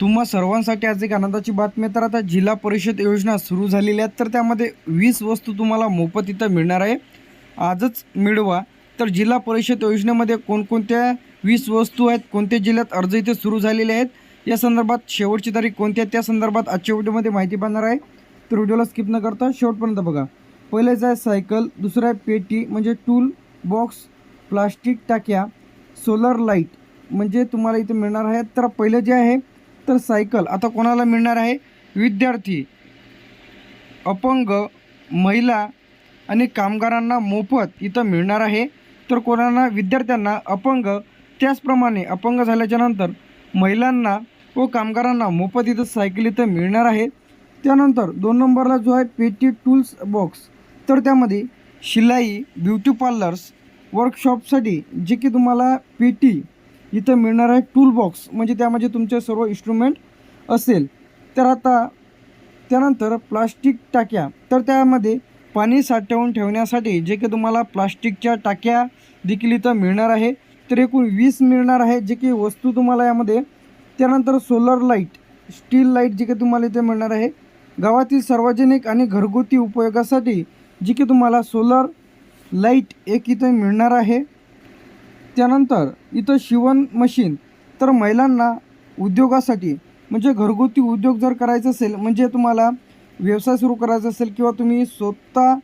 तुम्हा सर्वांसाठी आज एक आनंदाची बातमी तर आता जिल्हा परिषद योजना सुरू झालेल्या आहेत. तर त्यामध्ये वीस वस्तू तुम्हाला मोफत इथं मिळणार आहे. आजच मिळवा. तर जिल्हा परिषद योजनेमध्ये कोणकोणत्या वीस वस्तू आहेत कोणत्या जिल्ह्यात अर्ज इथे सुरू झालेले आहेत या संदर्भात शेवटची तारीख कोणती आहे त्या संदर्भात आजच्या व्हिडिओमध्ये माहिती पाहणार आहे. तर व्हिडिओला स्किप न करता शेवटपर्यंत बघा. पहिलेच आहे सायकल दुसरं आहे पेटी म्हणजे टूल बॉक्स प्लास्टिक टाक्या सोलर लाइट म्हणजे तुम्हाला इथे मिळणार आहे. तर पहिलं जे आहे तर सायकल. आता कोणाला मिळणार आहे? विद्यार्थी अपंग महिला आणि कामगारांना मोफत इथं मिळणार आहे. तर कोणाला? विद्यार्थ्यांना अपंग. त्याचप्रमाणे अपंग झाल्याच्यानंतर महिलांना व कामगारांना मोफत इथं सायकल इथं मिळणार आहे. त्यानंतर दोन नंबरला जो आहे पेटी टूल्स बॉक्स तर त्यामध्ये शिलाई ब्युटी पार्लर्स वर्कशॉपसाठी जे की तुम्हाला पेटी इथं मिळणार आहे टूल बॉक्स म्हणजे त्यामध्ये तुमचे सर्व इन्स्ट्रुमेंट असेल. तर आता त्यानंतर प्लास्टिक टाक्या. तर त्यामध्ये पाणी साठवून ठेवण्यासाठी जे की तुम्हाला प्लास्टिकच्या टाक्या देखील इथं मिळणार आहे. तर एकूण वीस मिळणार आहे. जे की वस्तू तुम्हाला यामध्ये त्यानंतर सोलर लाइट स्टील लाइट जे की तुम्हाला इथे मिळणार आहे. गावातील सार्वजनिक आणि घरगुती उपयोगासाठी जी की तुम्हाला सोलर लाइट एक इथे मिळणार आहे. त्यानंतर इथं शिवण मशीन तर महिलांना उद्योगासाठी म्हणजे घरगुती उद्योग जर करायचा असेल म्हणजे तुम्हाला व्यवसाय सुरू करायचा असेल किंवा तुम्ही स्वतः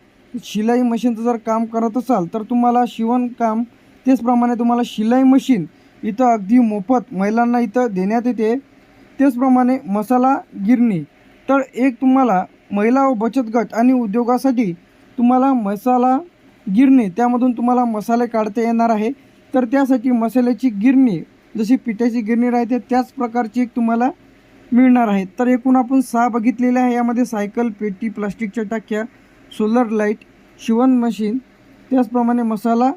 शिलाई मशीनचं जर काम करत असाल तर तुम्हाला शिवणकाम त्याचप्रमाणे तुम्हाला शिलाई मशीन इथं अगदी मोफत महिलांना इथं देण्यात येते. त्याचप्रमाणे मसाला गिरणी तर एक तुम्हाला महिला व बचत गट आणि उद्योगासाठी तुम्हाला मसाला गिरणी त्यामधून तुम्हाला मसाले काढता येणार आहे. तर त्यासाठी मसाल्याची गिरणी जशी पिठाची गिरणी राहते त्याच प्रकारची एक तुम्हाला मिळणार आहे. तर एकूण आपण सहा बघितलेले आहे. यामध्ये सायकल पेटी प्लास्टिकच्या टाक्या सोलर लाइट शिवण मशीन त्याचप्रमाणे मसाला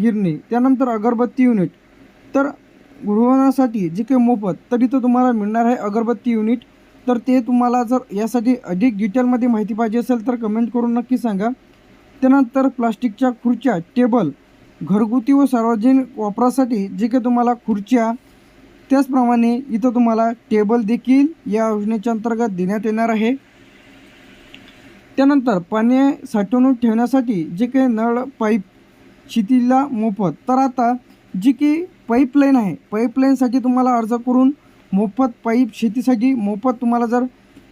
गिरणी त्यानंतर अगरबत्ती युनिट. तर गृहणासाठी जे काही मोफत तर तुम्हाला मिळणार आहे अगरबत्ती युनिट. तर ते तुम्हाला जर यासाठी अधिक डिटेलमध्ये माहिती पाहिजे असेल तर कमेंट करून नक्की सांगा. त्यानंतर प्लास्टिकच्या खुर्च्या टेबल घरगुती व सार्वजनिक वापरासाठी जे काही तुम्हाला खुर्च्या त्याचप्रमाणे इथं तुम्हाला टेबल देखील या योजनेच्या अंतर्गत देण्यात येणार आहे. त्यानंतर पाणी साठवणूक ठेवण्यासाठी जे काही नळ पाईप शेतीला मोफत. तर आता जी की पाईपलाईन आहे पाईपलाईनसाठी तुम्हाला अर्ज करून मोफत पाईप शेतीसाठी मोफत तुम्हाला जर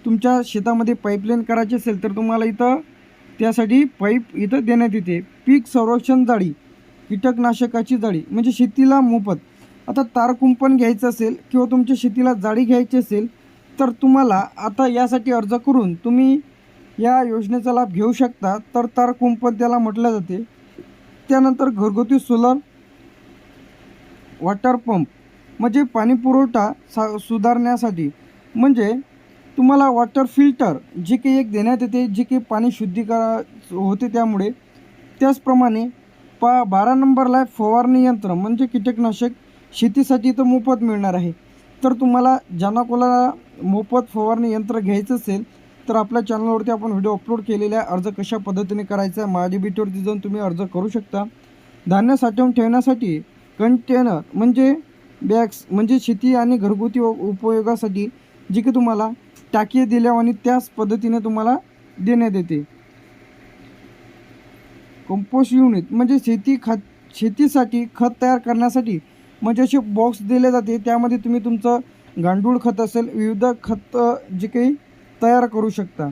तुमच्या शेतामध्ये पाईपलाईन करायची असेल तर तुम्हाला इथं त्यासाठी पाईप इथं देण्यात येते. पीक संरक्षण जाळी. कीटकनाशकाची जाळी म्हणजे शेतीला मोफत. आता तारकुंपण घ्यायचं असेल किंवा तुमच्या शेतीला जाळी घ्यायची असेल तर तुम्हाला आता यासाठी अर्ज करून तुम्ही या योजनेचा लाभ घेऊ शकता. तर तारकुंपण त्याला म्हटलं जाते. त्यानंतर घरगुती सोलर वॉटर पंप म्हणजे पाणी पुरवठा सा सुधारण्यासाठी. म्हणजे तुम्हाला वॉटर फिल्टर जे काही एक देण्यात येते जे काही पाणी शुद्धीकरण होते त्यामुळे. त्याचप्रमाणे पा बारा नंबरला आहे फवारणी यंत्र म्हणजे कीटकनाशक शेतीसाठी तर मोफत मिळणार आहे. तर तुम्हाला ज्यांना कोणाला मोफत फवारणी यंत्र घ्यायचं असेल तर आपल्या चॅनलवरती आपण व्हिडिओ अपलोड केलेला आहे अर्ज कशा पद्धतीने करायचा आहे माझ्या बीटवरती जाऊन तुम्ही अर्ज करू शकता. धान्य साठवून ठेवण्यासाठी कंटेनर म्हणजे बॅग्स म्हणजे शेती आणि घरगुती उपयोगासाठी जी की तुम्हाला टाकी दिल्या आणि त्याच पद्धतीने तुम्हाला देण्यात येते. कंपोस्ट युनिट म्हणजे शेती खत शेतीसाठी खत तयार करण्यासाठी म्हणजे असे बॉक्स दिले जाते. त्यामध्ये तुम्ही तुमचं गांडूळ खत असेल विविध खत जे काही तयार करू शकता.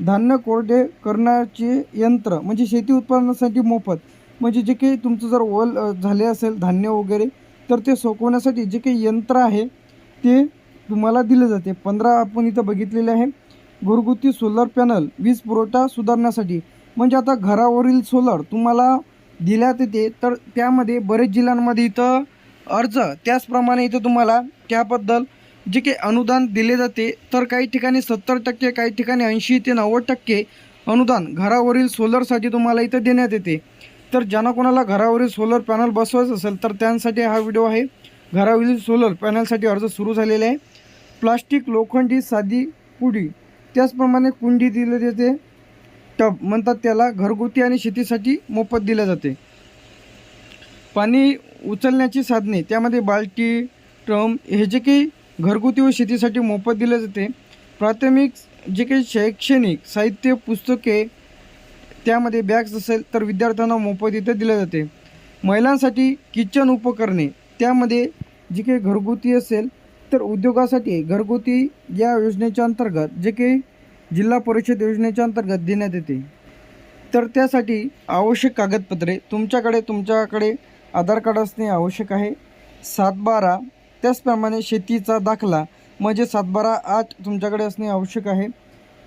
धान्य कोरडे करण्याचे यंत्र म्हणजे शेती उत्पादनासाठी मोफत म्हणजे जे काही तुमचं जर ओल झाले असेल धान्य वगैरे तर ते सोकवण्यासाठी जे काही यंत्र आहे ते तुम्हाला दिले जाते. पंधरा आपण इथं बघितलेले आहे. घरगुती सोलर पॅनल वीज पुरवठा सुधारण्यासाठी. म्हणजे आता घरावरील सोलर तुम्हाला दिल्यात येते तर त्यामध्ये बरेच जिल्ह्यांमध्ये इथं अर्ज त्याचप्रमाणे इथं तुम्हाला त्याबद्दल जे काही अनुदान दिले जाते तर काही ठिकाणी सत्तर टक्के काही ठिकाणी ऐंशी ते नव्वद टक्के अनुदान घरावरील सोलरसाठी तुम्हाला इथं देण्यात येते. तर ज्यांना कोणाला घरावरील सोलर पॅनल बसवायचं असेल तर त्यांसाठी हा व्हिडिओ आहे. घरावरील सोलर पॅनलसाठी अर्ज सुरू झालेला आहे. प्लास्टिक लोखंडी साधी पुडी त्याचप्रमाणे कुंडी दिली जाते. टब म्हणतात त्याला घरगुती आणि शेतीसाठी मोफत दिले जाते. पाणी उचलण्याची साधने त्यामध्ये बाल्टी ट्रम हे जे काही घरगुती व शेतीसाठी मोफत दिले जाते. प्राथमिक जे काही शैक्षणिक साहित्य पुस्तके त्यामध्ये बॅग्स असेल तर विद्यार्थ्यांना मोफत इथे दिले जाते. महिलांसाठी किचन उपकरणे त्यामध्ये जे काही घरगुती असेल तर उद्योगासाठी घरगुती या योजनेच्या अंतर्गत जे काही जिल्हा परिषद योजनेच्या अंतर्गत देण्यात येते. तर त्यासाठी आवश्यक कागदपत्रे तुमच्याकडे तुमच्याकडे आधार कार्ड असणे आवश्यक आहे. सातबारा त्याचप्रमाणे शेतीचा दाखला म्हणजे सातबारा आठ तुमच्याकडे असणे आवश्यक आहे.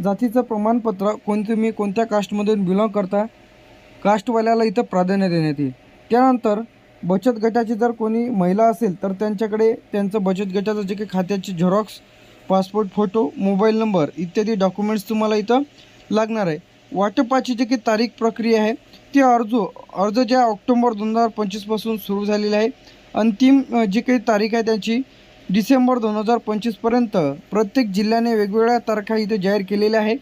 जातीचं प्रमाणपत्र कोण तुम्ही कोणत्या कास्टमधून बिलॉंग करता कास्टवाल्याला इथं प्राधान्य देण्यात येईल. त्यानंतर बचत गटाची जर कोणी महिला असेल तर त्यांच्याकडे त्यांचं बचत गटाचं जे काही खात्याचे xerox passport photo mobile number इत्यादी डॉक्युमेंट्स तुम्हाला इथं लागणार आहे. वाटपाची जी काही तारीख प्रक्रिया आहे. ती अर्ज अर्ज ज्या ऑक्टोंबर दोन हजार पंचवीसपासून सुरू झालेली आहे. अंतिम जी काही तारीख आहे त्याची डिसेंबर दोन हजार पंचवीसपर्यंत प्रत्येक जिल्ह्याने वेगवेगळ्या तारखा इथे जाहीर केलेल्या आहे.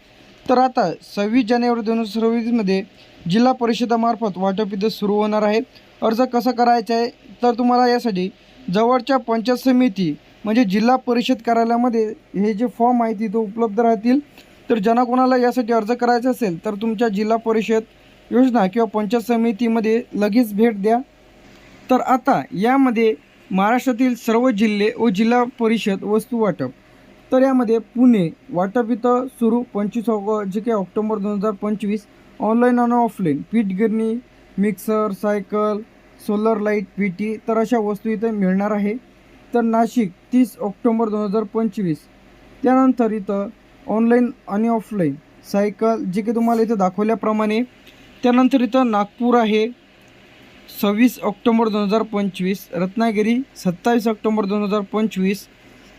तर आता सव्वीस जानेवारी दोन हजार सव्वीसमध्ये जिल्हा परिषदामार्फत वाटप इथं सुरू होणार आहे. अर्ज कसा करायचा आहे? तर तुम्हाला यासाठी जवळच्या पंचायत समिती म्हणजे जिल्हा परिषद कार्यालयामध्ये हे जे फॉर्म आहे तिथं उपलब्ध राहतील. तर ज्यांना कोणाला यासाठी अर्ज करायचा असेल तर तुमच्या जिल्हा परिषद योजना किंवा पंचायत समितीमध्ये लगेच भेट द्या. तर आता यामध्ये महाराष्ट्रातील सर्व जिल्हे व जिल्हा परिषद वस्तू वाटप. तर यामध्ये पुणे वाटप इथं सुरू पंचवीस ऑग जे काही ऑक्टोबर दोन हजार पंचवीस. ऑनलाईन आणि ऑफलाईन. पीठ गिरणी mixer cycle solar light P T तर अशा वस्तू इथं मिळणार आहे. तर नाशिक तीस ऑक्टोंबर दोन हजार पंचवीस. त्यानंतर इथं ऑनलाईन आणि ऑफलाईन सायकल जे काही तुम्हाला इथं दाखवल्याप्रमाणे त्यानंतर इथं नागपूर आहे सव्वीस ऑक्टोंबर दोन हजार पंचवीस रत्नागिरी सत्तावीस ऑक्टोंबर दोन हजार पंचवीस.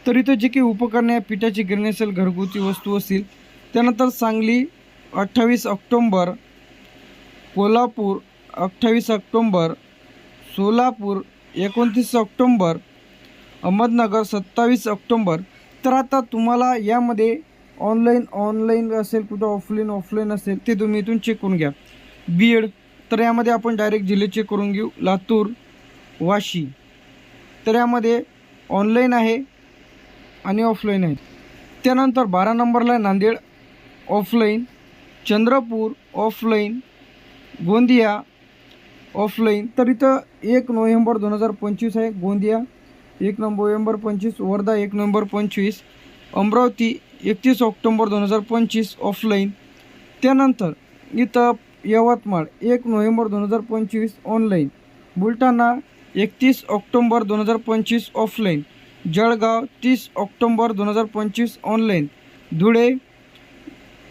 तर इथं जे काही उपकरणे आहे पिठाची गिरणी असेल घरगुती वस्तू असतील त्यानंतर सांगली अठ्ठावीस ऑक्टोंबर कोल्हापूर अठ्ठावीस ऑक्टोंबर सोलापूर एकोणतीस ऑक्टोंबर अहमदनगर सत्तावीस ऑक्टोंबर. तर आता तुम्हाला यामध्ये ऑनलाईन ऑनलाईन असेल कुठं ऑफलाईन ऑफलाईन असेल ते तुम्ही इथून चेक करून घ्या. बीएड तर यामध्ये आपण डायरेक्ट जिल्हे चेक करून घेऊ. लातूर वाशी. तर यामध्ये ऑनलाईन आहे आणि ऑफलाईन आहे. त्यानंतर बारा नंबरला आहे Nanded offline Chandrapur offline Gondia offline तर इथं एक नोव्हेंबर दोन हजार पंचवीस आहे गोंदिया. एक नोव्हेंबर पंचवीस वर्धा एक नोव्हेंबर पंचवीस अमरावती एकतीस ऑक्टोंबर दोन हजार पंचवीस ऑफलाईन त्यानंतर इथं यवतमाळ एक नोव्हेंबर दोन हजार पंचवीस ऑनलाईन बुलढाणा एकतीस ऑक्टोंबर दोन हजार पंचवीस ऑफलाईन जळगाव तीस ऑक्टोंबर दोन हजार पंचवीस ऑनलाईन धुळे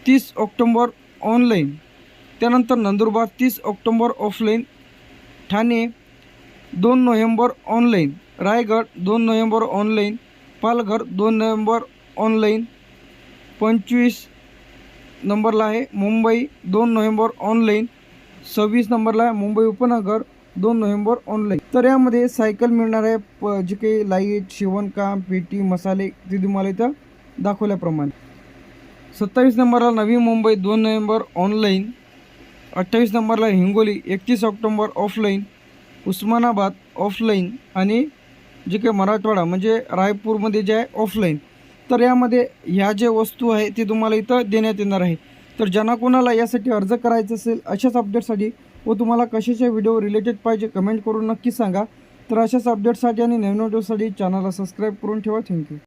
तीस ऑक्टोंबर ऑनलाईन त्यानंतर नंदुरबार तीस ऑक्टोंबर ऑफलाईन ठाणे दोन नोव्हेंबर ऑनलाईन रायगड दोन नोव्हेंबर ऑनलाईन पालघर दोन नोव्हेंबर ऑनलाईन पंचवीस नंबरला आहे मुंबई दोन नोव्हेंबर ऑनलाईन सव्वीस नंबरला आहे मुंबई उपनगर दोन नोव्हेंबर ऑनलाईन. तर यामध्ये सायकल मिळणार आहे प जे काही लाइट शिवणकाम पेटी मसाले ते तुम्हाला इथं दाखवल्याप्रमाणे. सत्तावीस नंबरला नवी मुंबई दोन नोव्हेंबर ऑनलाईन. अठ्ठावीस नंबरला हिंगोली एकतीस ऑक्टोंबर ऑफलाईन. उस्मानाबाद ऑफलाईन आणि जे काही मराठवाडा म्हणजे रायपूरमध्ये जे आहे ऑफलाईन तर यामध्ये ह्या ज्या वस्तू आहे ते तुम्हाला इथं देण्यात येणार आहे. तर ज्यांना कोणाला यासाठी अर्ज करायचा असेल अशाच अपडेटसाठी व तुम्हाला कशाच्या व्हिडिओ रिलेटेड पाहिजे कमेंट करून नक्की सांगा. तर अशाच अपडेटसाठी आणि नवीन व्हिडिओसाठी चॅनलला सबस्क्राईब करून ठेवा. थँक्यू